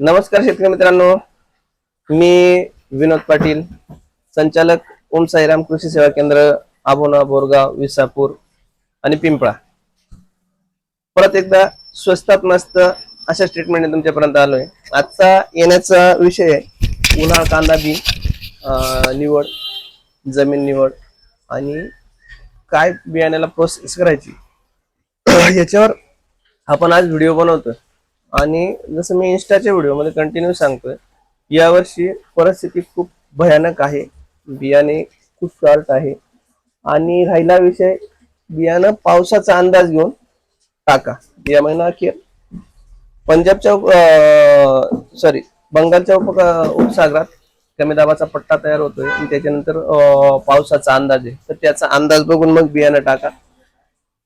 नमस्कार शेतकरी मित्रांनो. मी विनोद पाटील संचालक ओम साईराम कृषी सेवा केंद्र आबोना बोरगाव विसापूर आणि पिंपळा. परत एकदा स्वस्तात मस्त अशा स्टेटमेंटने तुमच्यापर्यंत आलोय. आजचा येण्याचा विषय आहे उन्हाळ कांदा बी निवड जमीन निवड आणि काय बियाण्याला प्रोसेस करायची. याच्यावर आपण आज व्हिडिओ बनवतोय. आणि जसं मी इन्स्टाच्या व्हिडिओमध्ये कंटिन्यू सांगतोय यावर्षी परिस्थिती खूप भयानक आहे. बियाणे खूप शॉर्ट आहे. आणि राहिला विषय बियाणं पावसाचा अंदाज घेऊन टाका. या महिना अखेर पंजाबच्या सॉरी बंगालच्या उप उपसागरात कमी दाबाचा पट्टा तयार होतोय आणि त्याच्यानंतर पावसाचा अंदाज आहे. तर त्याचा अंदाज बघून मग बियाणं टाका.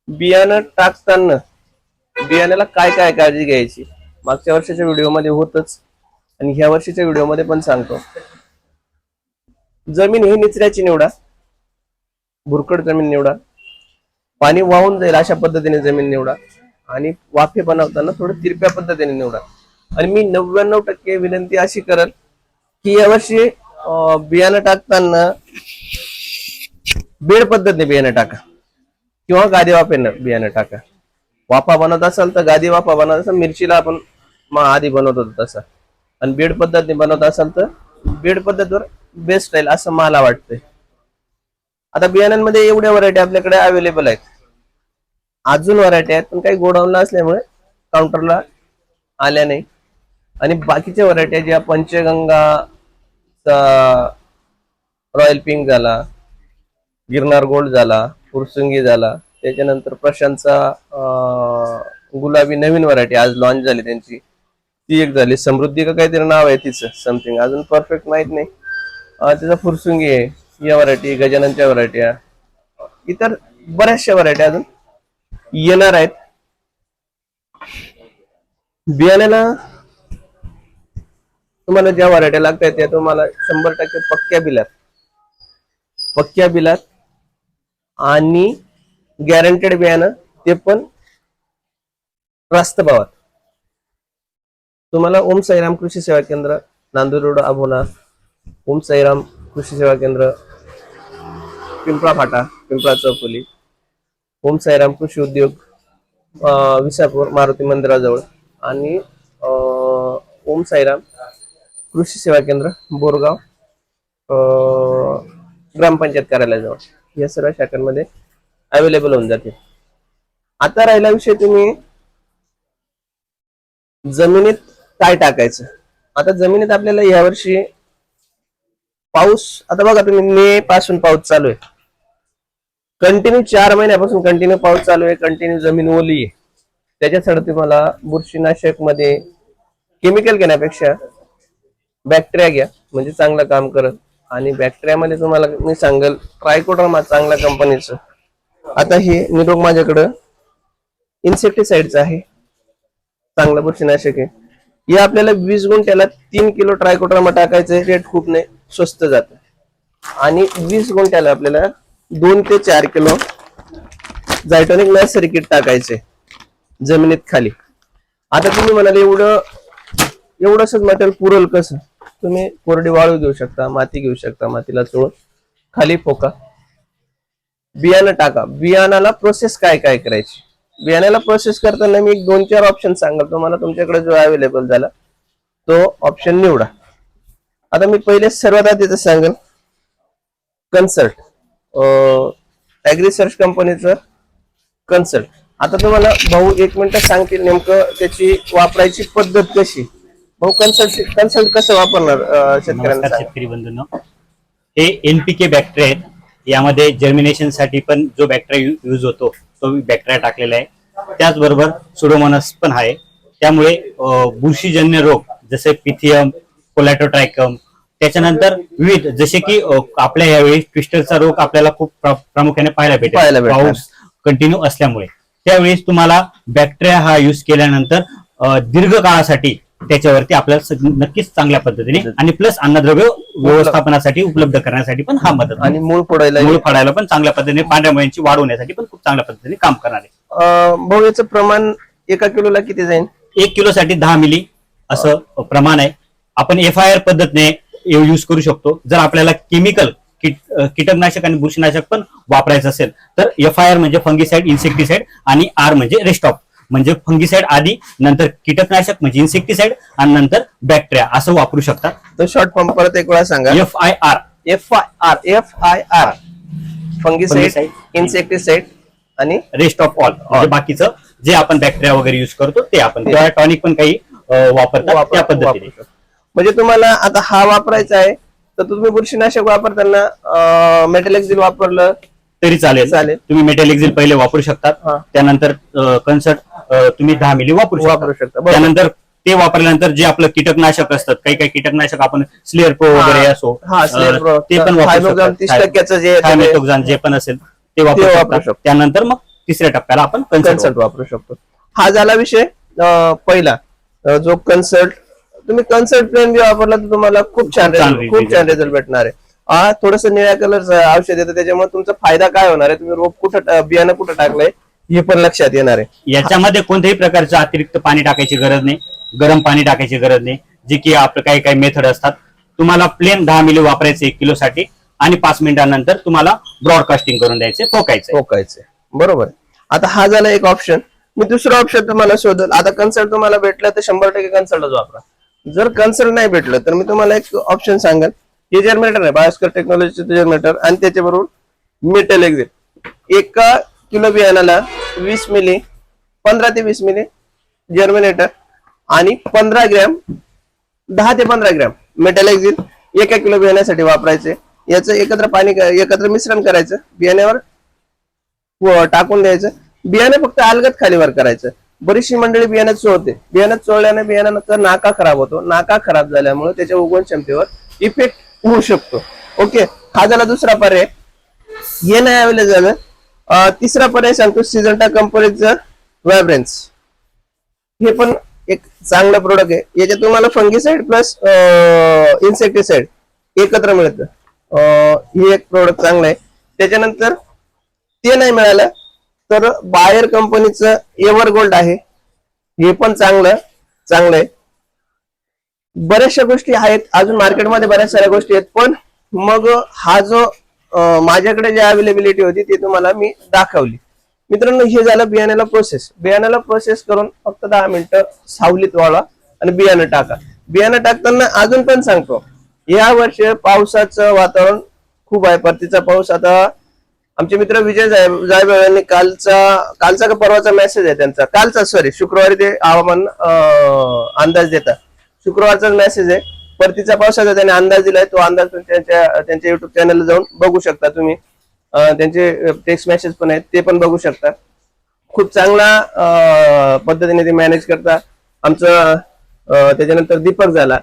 बियाणं टाकताना बियाण्याला काय काय काळजी घ्यायची? मागच्या वर्षाच्या व्हिडिओमध्ये होतच. आणि ह्या वर्षीच्या व्हिडिओमध्ये पण सांगतो. जमीन ही निचऱ्याची निवडा. भुरकट जमीन निवडा. पाणी वाहून जाईल अशा पद्धतीने जमीन निवडा. आणि वाफे बनवताना थोडं तिरप्या पद्धतीने निवडा. आणि मी नव्याण्णव टक्के विनंती अशी करल की यावर्षी बियाणं टाकताना बेड पद्धतीने बियाणं टाका. किंवा गादी वाफेनं बियाणं टाका. वाफा बनवत असाल तर गादी वाफा बनवत असाल मिरचीला आपण आधी बनवत होतो तसा. आणि बेड पद्धतीने बनवत असाल तर बेड पद्धतीवर बेस्ट राहील असं मला वाटतंय. आता बियाण्यांमध्ये एवढ्या व्हरायटी आपल्याकडे अवेलेबल आहेत. अजून व्हरायटी आहेत पण काही गोडाऊनला असल्यामुळे काउंटरला आल्या नाही. आणि बाकीच्या व्हरायटी ज्या पंचगंगा रॉयल पिंक झाला गिरनार गोल्ड झाला फुरसुंगी झाला त्याच्यानंतर प्रशांतचा गुलाबी नवीन व्हरायटी आज लॉन्च झाली त्यांची. ती एक झाली. समृद्धी का काहीतरी नाव आहे तिचं समथिंग अजून परफेक्ट माहीत नाही. त्याचा फुरसुंगी आहे. या व्हरायटी गजाननच्या व्हरायटी इतर बऱ्याचशा व्हरायटी अजून येणार आहेत. बियाण्याला तुम्हाला ज्या व्हरायट्या लागतात त्या तुम्हाला शंभर टक्के पक्क्या बिलात. पक्क्या बिलात आणि गॅरंटेड बियाणं ते पण रास्त भावात तुम्हाला ओम साईराम कृषी सेवा केंद्र नांदूर रोड अभोना ओम साईराम कृषी सेवा केंद्र पिंपळा फाटा पिंपळा चौफुली. ओम साईराम कृषी उद्योग विसापूर मारुती मंदिराजवळ. आणि ओम साईराम कृषी सेवा केंद्र बोरगाव ग्रामपंचायत कार्यालयाजवळ. या सर्व शाखांमध्ये अवेलेबल होऊन जाते आता राहिला विषय तुम्ही जमिनीत काय टाकायचं? आता जमिनीत आपल्याला यावर्षी पाऊस आता बघा तुम्ही मे पासून पाऊस चालू आहे. कंटिन्यू चार महिन्यापासून कंटिन्यू पाऊस चालू आहे कंटिन्यू जमीन ओली आहे. त्याच्यासाठी तुम्हाला बुरशीनाशकमध्ये केमिकल घेण्यापेक्षा बॅक्टेरिया घ्या म्हणजे चांगलं काम करत. आणि बॅक्टेरियामध्ये तुम्हाला मी सांगेल ट्रायकोड्रामा चांगल्या कंपनीचं आता हे निरोग माझ्याकडं इन्सेक्टिसाइडचं आहे. चांगलं बुरशीनाशक आहे. हे आपल्याला वीस गुंठ्याला तीन किलो ट्रायकोड्रामा टाकायचं रेट खूप नाही स्वस्त जात. आणि वीस गुंठ्याला आपल्याला दोन ते चार किलो जायटॉनिक नर्सरी किट टाकायचे जमिनीत खाली. आता तुम्ही म्हणाले एवढं एवढंच मटेरियल पुरल कसं? तुम्ही कोरडी वाळू घेऊ शकता माती घेऊ शकता मातीला चोळ खाली फोका. बियाणं टाका. बियाणाला प्रोसेस काय काय करायची? बियाण्याला प्रोसेस करताना मी एक दोन चार ऑप्शन सांगाल तुम्हाला तुमच्याकडे जो अवेलेबल झाला तो ऑप्शन निवडा. आता मी पहिले सर्वात आधी सांगेल कन्सल्ट सर्च कंपनीचं कन्सल्ट आता तुम्हाला भाऊ एक मिनिट सांगतील नेमकं त्याची वापरायची पद्धत कशी? भाऊ कन्सल्ट कन्सल्ट कसं वापरणार शेतकऱ्यांना. शेतकरी बंधूंनो. हे एनपीके बॅक्टेरिया आहेत. यामध्ये जर्मिनेशनसाठी पण जो बॅक्टेरिया यूज होतो तो बॅक्टेरिया टाकलेला आहे. त्याचबरोबर सुडोमोनस पण आहे. त्यामुळे बुरशीजन्य रोग जसे पिथियम कोलॅटोट्रायकम त्याच्यानंतर विविध जसे की आपल्या यावेळी ट्विस्टरचा रोग आपल्याला खूप प्रा- प्रामुख्याने पाहायला भेटेल. पाऊस कंटिन्यू असल्यामुळे. त्यावेळेस तुम्हाला बॅक्टेरिया हा यूज केल्यानंतर दीर्घ काळासाठी त्याच्यावरती आपल्याला नक्कीच चांगल्या पद्धतीने आणि प्लस अन्नद्रव्य व्यवस्थापनासाठी उपलब्ध करण्यासाठी पण हा मदत आणि मूळ फोडायला मूळ फाडायला पण चांगल्या पद्धतीने पांढऱ्या मुळ्यांची वाढ होण्यासाठी पण खूप चांगल्या पद्धतीने काम करणार आहे. भाऊ याचं प्रमाण एका किलोला किती जाईल एक किलो साठी दहा मिली असं प्रमाण आहे. आपण एफ आय आर पद्धतीने यूज करू शकतो. जर आपल्याला केमिकल कीटकनाशक आणि बुरशीनाशक पण वापरायचं असेल तर एफ आय आर म्हणजे फंगिसाइड इन्सेक्टिसाइड आणि आर म्हणजे रेस्टॉप म्हणजे फंगिसाइड आधी नंतर कीटकनाशक म्हणजे इन्सेक्टिसाइड आणि नंतर बॅक्टेरिया असं वापरू शकतात तो शॉर्ट फॉर्म परत एक वेळा सांगा. F I R F I R F I R fungicide Fungicide. Insecticide आणि रेस्ट ऑफ ऑल बाकीचं जे आपण बॅक्टेरिया वगैरे युज करतो ते आपण टॉनिक पण काही वापरतात वापर- त्या पद्धतीने. म्हणजे तुम्हाला आता हा वापरायचा आहे तर तुम्ही बुरशीनाशक वापरताना मेटलेक्झिल वापरलं तरी चालेल. चालेल. तुम्ही मेटॅलिक्झिल पहिले वापरू. शकतात त्यानंतर कन्सर्ट तुम्ही दहा मिली वापरू वापरू शकता. त्यानंतर ते वापरल्यानंतर जे आपलं कीटकनाशक असतात काही काही कीटकनाशक आपण स्लेअर प्रो. वगैरे असो. ते पण वापरू Thiamoxam 30 टक्क्याचं जे जे पण असेल ते वापरू शकतो. त्यानंतर मग तिसऱ्या टप्प्याला आपण कन्सल्ट वापरू शकतो. हा झाला विषय. पहिला जो कन्सल्ट तुम्ही कन्सल्ट प्लेन बी वापरला तर तुम्हाला खूप छान खूप छान रिझल्ट भेटणार आहे. हा थोडस निळ्या कलरचं औषध येतं त्याच्यामुळे तुमचा फायदा काय होणार आहे? तुम्ही रोप कुठं बियाणं कुठं टाकलंय? हे पण लक्षात येणार आहे. याच्यामध्ये कोणत्याही प्रकारचं अतिरिक्त पाणी टाकायची गरज नाही गरम पाणी टाकायची गरज नाही जे की आपलं काही काही मेथड असतात. तुम्हाला प्लेन दहा मिली वापरायचे एक किलो साठी आणि पाच मिनिटांनंतर तुम्हाला ब्रॉडकास्टिंग करून द्यायचे ठोकायचे. ठोकायचे. बरोबर आहे. आता हा झाला एक ऑप्शन मी दुसरा ऑप्शन तुम्हाला शोधल. आता कन्सल्ट तुम्हाला भेटलं तर शंभर टक्के कन्सल्टच वापरा. जर कन्सल्ट नाही भेटलं तर मी तुम्हाला एक ऑप्शन सांगेल. हे जर्मिनेटर आहे बायोस्कर टेक्नॉलॉजीचं जर्मिनेटर आणि त्याच्याबरोबर मेटल एक्झिट एका किलो बियाणाला वीस मिली पंधरा ते वीस मिली जर्मिनेटर आणि पंधरा ग्रॅम दहा ते पंधरा ग्रॅम मेटल एक्झिट एका किलो बियाण्यासाठी वापरायचे. याचं एकत्र पाणी एकत्र मिश्रण करायचं. बियाण्यावर टाकून द्यायचं. बियाणं फक्त अलगत खालीवर करायचं. बरीचशी मंडळी बियाण्यात चोळते. बियाण्यात चोळल्याने बियाण्यानंतर नाका खराब होतो. नाका खराब झाल्यामुळे त्याच्या उगवण क्षमतेवर इफेक्ट होऊ शकतो. ओके हा झाला दुसरा पर्याय. हे नाही अवेलेबल झालं तिसरा पर्याय सांगतो सिजंटा कंपनीचं व्हायब्रन्स हे पण एक चांगलं प्रोडक्ट आहे. याच्यात तुम्हाला फंगीसाइड प्लस इन्सेक्टिसाइड एकत्र मिळतं. हे एक प्रोडक्ट चांगलं आहे. त्याच्यानंतर ते नाही मिळालं तर बायर कंपनीचं एव्हर गोल्ड आहे. हे पण चांगलं चांगलं आहे. बऱ्याचशा गोष्टी आहेत. अजून मार्केटमध्ये बऱ्याच साऱ्या गोष्टी आहेत. पण मग हा जो माझ्याकडे जे अवेलेबिलिटी होती ती तुम्हाला मी दाखवली. मित्रांनो हे झालं बियाण्याला प्रोसेस बियाण्याला प्रोसेस करून फक्त दहा मिनिटं सावलीत वाळा आणि बियाणं टाका. बियाणं टाकताना अजून पण सांगतो या वर्षी पावसाचं वातावरण खूप आहे. परतीचा पाऊस आता आमचे मित्र विजय जायब यांनी कालचा कालचा का परवाचा मेसेज आहे त्यांचा? कालचा सॉरी शुक्रवारी ते हवामान अंदाज देतात. शुक्रवारचा मेसेज आहे. परतीचा पावसाचा त्यांनी अंदाज दिलाय तो अंदाज पण त्यांच्या त्यांच्या युट्यूब चॅनलला जाऊन बघू शकता तुम्ही. त्यांचे टेक्स्ट मेसेज पण आहेत ते पण बघू शकता. खूप चांगला पद्धतीने ते मॅनेज करता. आमचं त्याच्यानंतर दीपक झाला.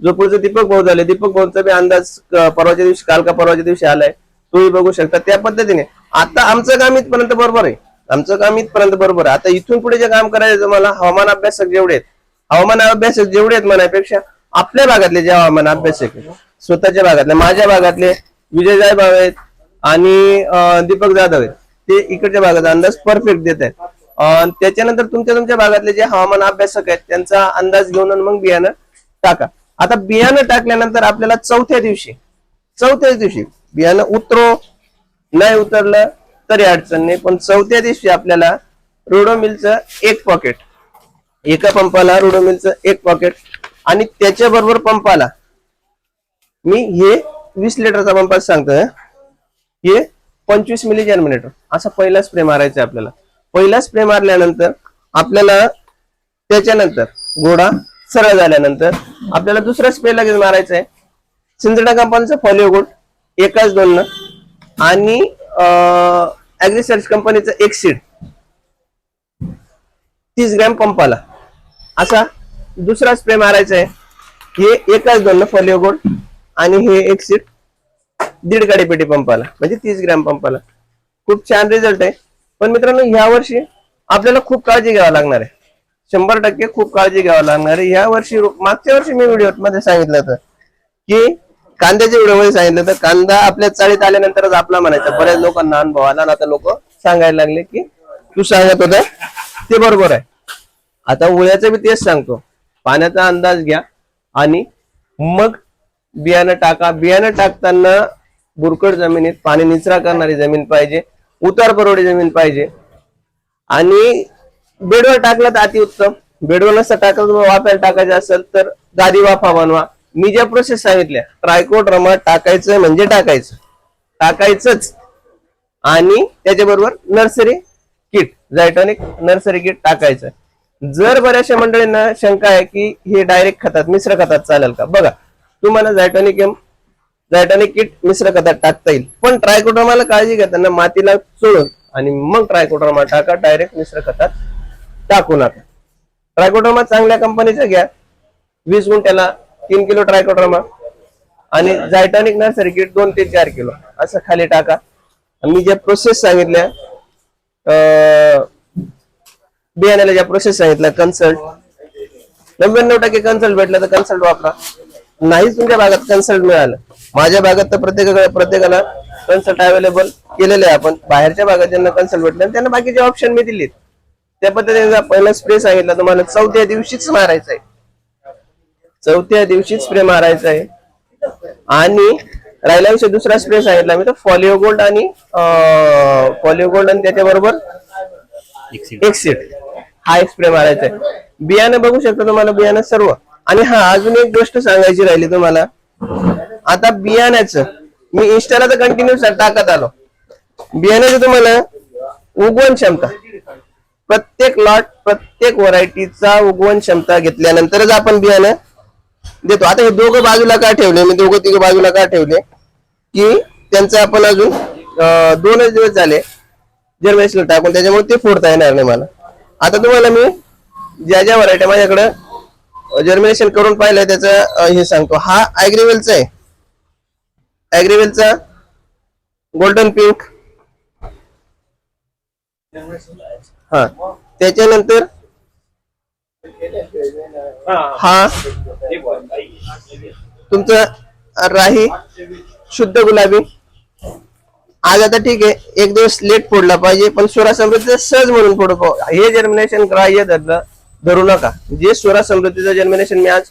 जो पुढचं दीपक भाऊ झाले. दीपक भाऊचा बी अंदाज परवाच्या दिवशी काल का परवाच्या दिवशी आलाय. तोही बघू शकता. त्या पद्धतीने. आता आमचं काम इथपर्यंत बरोबर आहे. आमचं काम इथपर्यंत बरोबर आहे. आता इथून पुढे जे काम करायचं मला हवामान अभ्यासक जेवढे आहेत. हवामान अभ्यासक जेवढे आहेत म्हणायपेक्षा आपल्या भागातले जे हवामान अभ्यासक आहेत स्वतःच्या भागातले माझ्या भागातले विजय जायब आहेत आणि दीपक जाधव आहेत ते इकडच्या भागाचा अंदाज परफेक्ट देत आहेत. त्याच्यानंतर तुमच्या तुमच्या भागातले जे हवामान अभ्यासक आहेत त्यांचा अंदाज घेऊन मग बियाणं टाका. आता बियाणं टाकल्यानंतर आपल्याला चौथ्या दिवशी चौथ्याच दिवशी बियाणं उतरो नाही उतरलं तरी अडचण नाही पण चौथ्या दिवशी आपल्याला रोडोमिलचं एक पॉकेट एका पंपाला रोडोमिलचं एक पॉकेट आणि त्याच्याबरोबर पंपाला मी हे वीस लिटरचा पंप सांगतोय हे. पंचवीस मिली जर्मिनेटर असा पहिला स्प्रे मारायचा आहे आपल्याला. पहिला स्प्रे मारल्यानंतर आपल्याला त्याच्यानंतर घोडा सरळ झाल्यानंतर आपल्याला दुसरा स्प्रे लगेच मारायचा आहे. सिंधडा कंपनीचा फॉलिओ गोल्ड एकाच दोन आणि ऍग्रिसर्च कंपनीचं एक सीड तीस ग्रॅम पंपाला असा दुसरा स्प्रे मारायचा आहे. हे एकाच दोन फॉलिओ गोल्ड आणि हे एक सीट दीड गाडी पेटी पंपाला म्हणजे तीस ग्रॅम पंपाला. खूप छान रिझल्ट आहे. पण मित्रांनो ह्या वर्षी आपल्याला खूप काळजी घ्यावी लागणार आहे. शंभर टक्के खूप काळजी घ्यावी लागणार आहे. या वर्षी मागच्या वर्षी मी व्हिडिओमध्ये सांगितलं होतं की कांद्याच्या व्हिडिओमध्ये सांगितलं तर कांदा आपल्या चाळीत आल्यानंतरच आपला म्हणायचा. बऱ्याच लोकांना अनुभव आला आता लोक सांगायला लागले की तू सांगत होता ते बरोबर आहे. आता उळ्याचं बी तेच सांगतो. पाण्याचा अंदाज घ्या आणि मग बियाणं टाका. बियाणं टाकताना बुरकट जमिनीत पाणी निचरा करणारी जमीन पाहिजे उतार परवडी जमीन पाहिजे. आणि बेडवर टाकलं तर अतिउत्तम. बेडवर नसतं टाकलं तुम्हाला वाफ्याला टाकायचं असेल तर गादी वाफा बनवा. मी ज्या प्रोसेस सांगितल्या ट्रायकोड्रमा टाकायचं म्हणजे टाकायचं. टाकायचंच. आणि त्याच्याबरोबर nursery kit Zytonic nursery kit टाकायचं. जर बऱ्याचशा मंडळींना शंका आहे की हे डायरेक्ट खतात मिश्र खतात चालेल का? बघा तुम्हाला जायटॉनिक एम जायटॉनिक किट मिश्र खतात टाकता येईल. पण ट्रायकोड्रामाला काळजी घेताना मातीला चोळून आणि मग ट्रायकोड्रामा टाका डायरेक्ट मिश्र खतात टाकू नका. ट्रायकोड्रामा चांगल्या कंपनीचा घ्या. वीस गुंठ्याला तीन किलो ट्रायकोड्रामा आणि जायटॉनिक नर्सरी किट दोन ते चार किलो. असं खाली टाका. मी ज्या प्रोसेस सांगितल्या बियाण्याला ज्या प्रोसेस सांगितल्या कन्सल्ट नव्याण्णव टक्के कन्सल्ट भेटलं तर कन्सल्ट वापरा. नाहीच तुमच्या भागात कन्सल्ट मिळालं. माझ्या भागात तर प्रत्येकाकडे प्रत्येकाला कन्सल्ट अवेलेबल केलेले आहे आपण. बाहेरच्या भागात ज्यांना कन्सल्ट भेटले त्यांना बाकीचे ऑप्शन मी दिलेत. त्या पद्धतीने पहिला स्प्रे सांगितला तुम्हाला चौथ्या दिवशीच मारायचा आहे. चौथ्या दिवशीच स्प्रे मारायचा आहे. आणि राहिला विषय दुसरा स्प्रे सांगितला मी तर फॉलिओ गोल्ड आणि फॉलिओ गोल्ड आणि त्याच्याबरोबर एक एक सीट हा एक स्प्रे मारायचा आहे. बियाणं बघू शकता तुम्हाला बियाणं सर्व. आणि हा अजून एक गोष्ट सांगायची राहिली तुम्हाला. आता बियाण्याचं मी इंस्टाला तर कंटिन्यू टाकत आलो. बियाण्याचं तुम्हाला उगवण क्षमता. प्रत्येक लॉट प्रत्येक व्हरायटीचा उगवण क्षमता घेतल्यानंतरच आपण बियाणं देतो. आता हे दोघं बाजूला का ठेवले? मी दोघं तिघं बाजूला का ठेवले? की त्यांचं आपण अजून दोनच दिवस झाले. जर्मेशला टाकून त्याच्यामुळे ते फोडता येणार नाही मला. आता तुम्हाला मी ज्या ज्या व्हरायटी माझ्याकडं जर्मिनेशन करून पाहिलंय त्याचं हे सांगतो. हा ऍग्रीवेलचा आहे. ऍग्रीवेलचा गोल्डन पिंक हा. त्याच्यानंतर हा. तुमचं राही शुद्ध गुलाबी. आज आता ठीक आहे. एक दिवस लेट फोडला पाहिजे पण स्वरा समृद्धीचा सहज म्हणून फोडू पाहू. हे जर्मिनेशन ग्राह्य धरलं धरू नका. जे स्वरा समृद्धीचं जर्मिनेशन मी आज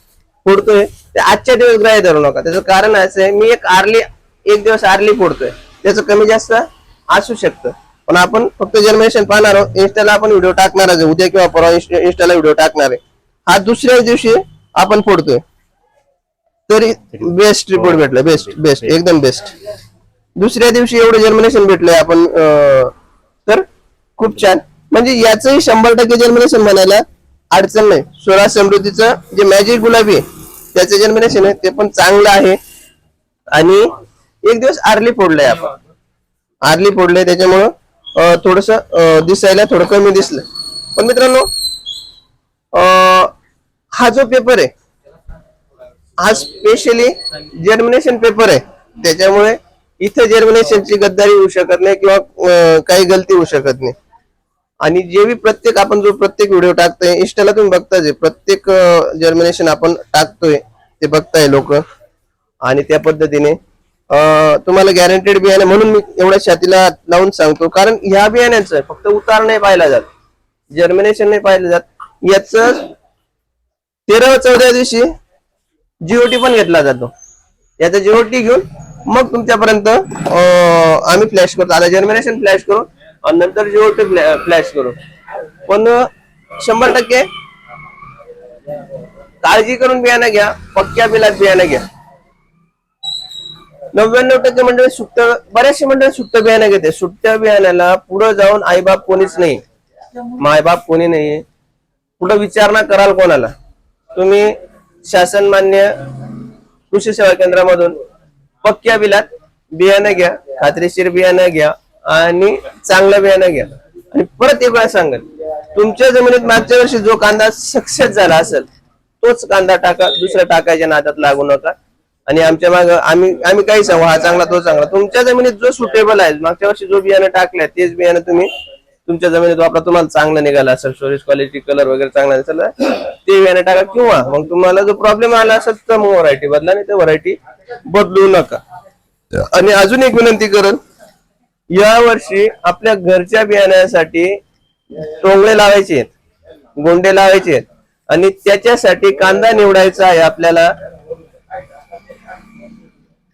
फोडतोय ते आजच्या दिवस ग्राह्य धरू नका. त्याचं कारण असं आहे मी एक आरली एक दिवस आरली फोडतोय. त्याचं कमी जास्त असू शकतं. पण आपण फक्त जर्मिनेशन पाहणार आहोत. इंस्टाला आपण व्हिडिओ टाकणार आहे. उद्या किंवा परवा इंस्टाला व्हिडिओ टाकणार आहे. हा दुसऱ्याच दिवशी आपण फोडतोय. तरी बेस्ट रिपोर्ट भेटला. बेस्ट बेस्ट एकदम बेस्ट दुसऱ्या दिवशी एवढं जर्मिनेशन भेटलंय आपण तर खूप छान. म्हणजे याचंही शंभर टक्के जर्मिनेशन म्हणायला अडचण नाही. सोळा समृद्धीचं जे मॅजिक गुलाबी आहे त्याचं जर्मिनेशन आहे ते पण चांगलं आहे. आणि एक दिवस आर्ली फोडलंय आपण. आरली फोडलंय त्याच्यामुळं थोडस दिसायला थोडं कमी दिसलं. पण मित्रांनो हा जो पेपर आहे हा स्पेशली जर्मिनेशन पेपर आहे त्याच्यामुळे इथं जर्मिनेशनची गद्दारी होऊ शकत नाही किंवा काही गलती होऊ शकत नाही. आणि जे बी प्रत्येक आपण जो प्रत्येक व्हिडिओ टाकतोय इंस्टाला तुम्ही बघताच प्रत्येक जर्मिनेशन आपण टाकतोय ते बघताय लोक. आणि त्या पद्धतीने तुम्हाला गॅरंटेड बियाणे म्हणून मी एवढ्या छातीला लावून सांगतो. कारण ह्या बियाण्याचं फक्त उतार नाही पाहिला जात. जर्मिनेशन नाही पाहिलं जात. याच तेरा चौदा दिवशी जीओटी पण घेतला जातो. याचा जीओटी घेऊन मग तुमच्यापर्यंत आम्ही फ्लॅश करतो. आता जर्मिनेशन फ्लॅश करू आणि नंतर जीओटी फ्लॅश करू. पण शंभर टक्के काळजी करून बियाणं घ्या. पक्क्या बिलात बियाणं घ्या. नव्याण्णव टक्के म्हणजे मंडळी सुट्ट बऱ्याचशे म्हणजे मंडळी सुट्ट बियाणं घेते. सुट्ट्या बियाण्याला पुढे जाऊन आईबाप कोणीच नाही. मायबाप कोणी नाहीये. कुठं विचारणा कराल कोणाला? तुम्ही शासन मान्य कृषी सेवा केंद्रामधून पक्क्या बिलात बियाणं घ्या खात्रीशीर बियाणं घ्या आणि चांगलं बियाणं घ्या. आणि परत एक वेळा सांगेल तुमच्या जमिनीत मागच्या वर्षी जो कांदा सक्सेस झाला असेल तोच कांदा टाका दुसऱ्या टाकायच्या नादात लागू नका. आणि आमच्या माग आम्ही आम्ही काही सांगू हा चांगला तो चांगला. तुमच्या जमिनीत जो सुटेबल आहे मागच्या वर्षी जो बियाणं टाकलाय तेच बियाणं तुम्ही तुमच्या जमिनीत वापरा तुम्हाला चांगलं निघालं असेल स्टोरेज क्वालिटी कलर वगैरे चांगला असेल ते बियाणं टाका किंवा मग तुम्हाला जो प्रॉब्लेम आला असेल तर मग व्हरायटी बदला नाही तर व्हरायटी बदलू नका. आणि अजून एक विनंती करेल या वर्षी आपल्या घरच्या बियाण्यासाठी टोंगळे लावायचे आहेत गोंडे लावायचे आहेत आणि त्याच्यासाठी कांदा निवडायचा आहे आपल्याला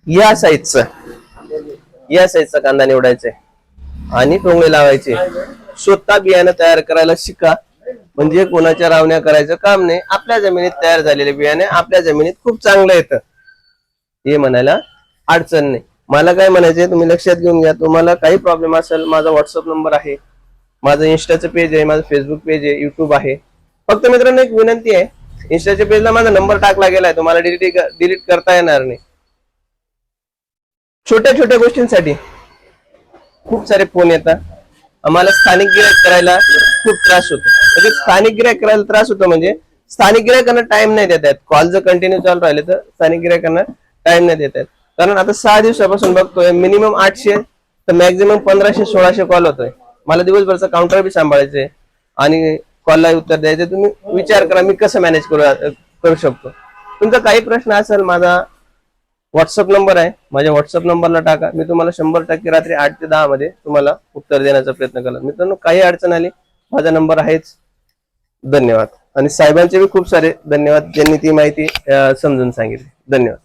या साईजचा या साईजचा कांदा निवडायचा आहे. आणि टोंगळे लावायचे. स्वतः बियाणं तयार करायला शिका. म्हणजे कोणाच्या रावण्या करायचं काम नाही. आपल्या जमिनीत तयार झालेले बियाणे आपल्या जमिनीत खूप चांगलं येतं. हे म्हणायला अडचण नाही. मला काय म्हणायचंय तुम्ही लक्षात घेऊन घ्या. तुम्हाला काही प्रॉब्लेम असेल माझा व्हॉट्सअप नंबर आहे. माझं इन्स्टाचं पेज आहे माझं फेसबुक पेज आहे युट्यूब आहे. फक्त मित्रांनो एक विनंती आहे. इंस्टाच्या पेजला माझा नंबर टाकला गेलाय. तुम्हाला डिलीट डिलीट करता येणार नाही. छोट्या छोट्या गोष्टींसाठी खूप सारे फोन येतात. आम्हाला स्थानिक गिरायक करायला खूप त्रास होतो. म्हणजे स्थानिक गिरायक करायला त्रास होतो म्हणजे स्थानिक गिरायकांना टाइम नाही देत आहेत कॉल जर कंटिन्यू चालू राहिले तर स्थानिक गिरायकांना टाइम नाही देत आहेत कारण आता सहा दिवसापासून बघतोय मिनिमम आठशे तर मॅक्झिमम पंधराशे सोळाशे कॉल होतोय. मला दिवसभरचा काउंटर बी सांभाळायचे आणि कॉलला उत्तर द्यायचे तुम्ही विचार करा मी कसं मॅनेज करू करू शकतो? तुमचा काही प्रश्न असेल माझा व्हॉट्सअप नंबर आहे. माझ्या व्हॉट्सअप नंबरला टाका. मी तुम्हाला शंभर टक्के रात्री आठ ते दहा मध्ये तुम्हाला उत्तर देण्याचा प्रयत्न करा मित्रांनो काही अडचण आली माझा नंबर आहेच. धन्यवाद. आणि साहेबांचे बी खूप सारे धन्यवाद ज्यांनी ती माहिती समजून सांगितली. धन्यवाद.